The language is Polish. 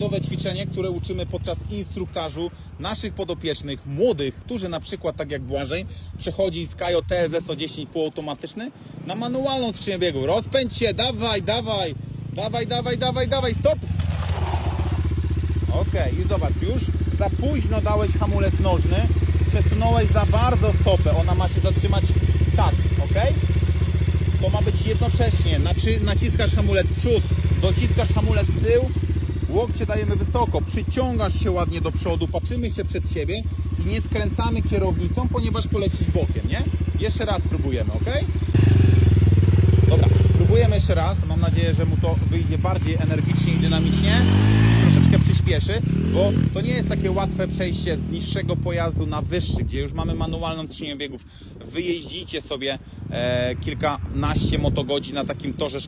standardowe ćwiczenie, które uczymy podczas instruktażu naszych podopiecznych, młodych, którzy na przykład, tak jak Błażej, przechodzi z Kajo TSS 110 półautomatyczny na manualną skrzynię biegu. Rozpędź się, dawaj, dawaj, dawaj, dawaj, dawaj, dawaj, stop! Okej, i zobacz, już za późno dałeś hamulec nożny, przesunąłeś za bardzo stopę, ona ma się zatrzymać tak, ok? To ma być jednocześnie, Naci naciskasz hamulec przód, dociskasz hamulec tył, łokcie dajemy wysoko, przyciągasz się ładnie do przodu, patrzymy się przed siebie i nie skręcamy kierownicą, ponieważ polecisz bokiem, nie? Jeszcze raz próbujemy, ok? Dobra, próbujemy jeszcze raz. Mam nadzieję, że mu to wyjdzie bardziej energicznie i dynamicznie. Troszeczkę przyspieszy, bo to nie jest takie łatwe przejście z niższego pojazdu na wyższy, gdzie już mamy manualną skrzynię biegów. Wyjeździcie sobie e, kilkanaście motogodzin na takim torze